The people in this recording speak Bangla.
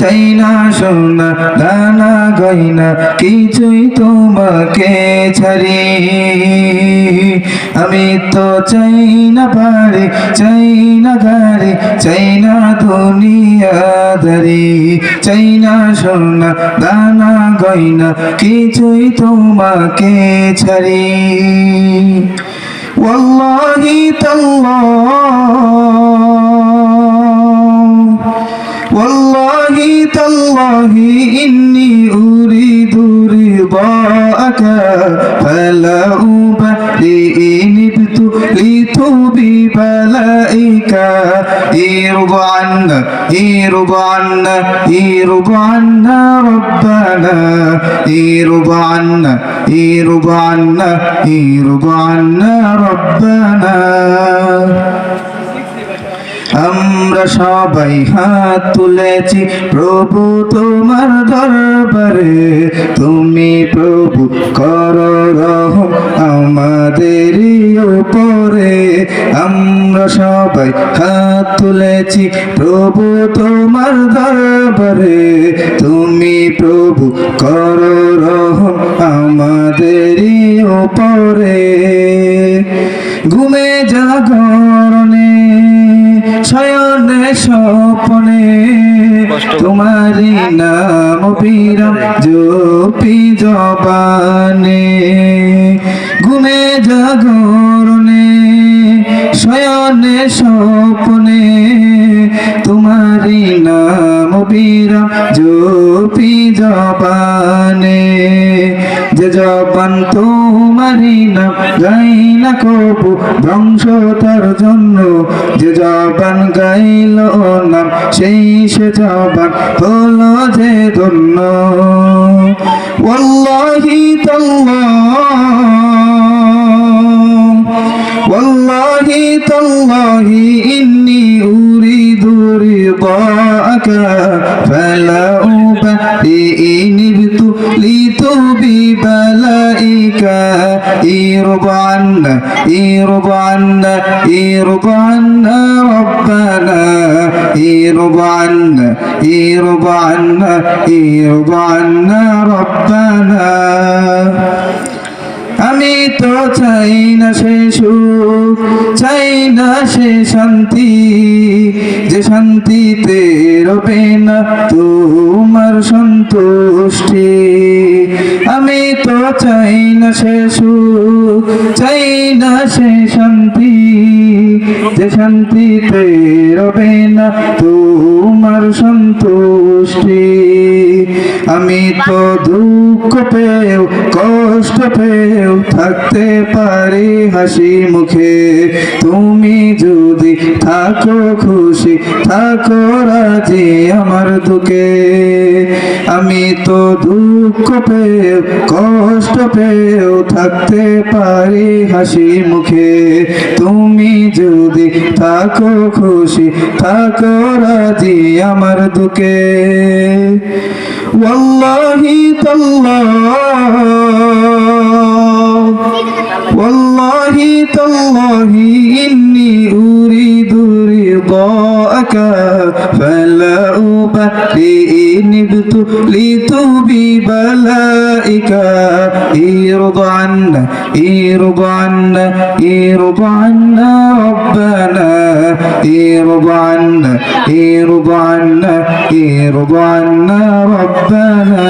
চাই না সোনা, দানা, গয়না, কিছুই তোমাকে ছাড়ি। আমি তো চাই না পারে চাই না গাড়ি, চাই না দুনিয়াদারি চাই না সোনা, দানা, গয়না, কিছুই তোমাকে ছাড়ি। ওল্লাহি তাল্লাহ تالله إني أريد رضاك فلا أبالي إن ابتليت ببلائك ارضى عنا ارضى عنا ارضى عنا ربنا ارضى عنا ارضى عنا ارضى عنا ربنا সবাই হাত তুলেছি। প্রভু তোমার দরবারে, তুমি প্রভু কর আমাদের উপরে। আমরা সবাই হাত তুলেছি, প্রভু তোমার দরবারে, তুমি প্রভু কর রহম আমাদের উপরে। ঘুমে জাগরণে স্বপনে তোমারি নাম বিরাম জপি জবানে ঘুমে জাগরণে শয়নে স্বপনে। জবানে যে জবান তোমারি নাম গাই না কবু ধ্বংস তার জন্য যে জবান গাইল নাম সেই সে জবান হলো যে ধন্য والله تالله والله تالله إني أريد رضاك فلا أبالي إن ابتليت ببلائك ارضى عنا ارضى عنا ارضى عنا ربنا ارضى عنا ارضى عنا ارضى عنا ربنا শান্তি, যে শান্তিতে রবে না তোমার সন্তুষ্টি। আমি তো চাই না সে সুখ, চাই না সে শান্তি, যে শান্তিতে রবে না তোমার সন্তুষ্টি। আমি তো দুঃখ পেও কষ্ট পেও থাকতে পারি হাসি মুখে। তুমি যদি থাকো খুশি, থাকো রাজি আমার দুঃখে। আমি তো দুঃখ পেও কষ্ট পেও থাকতে পারি হাসি মুখে। তুমি যদি থাকো খুশি, থাকো রাজি আমার দুঃখে। তাল্লাহি তাল্লাহ। رضاك فلا أبالي إن ابتليت ببلائك ارضى عنا ارضى عنا ارضى عنا ربنا ارضى عنا ارضى عنا ارضى عنا ربنا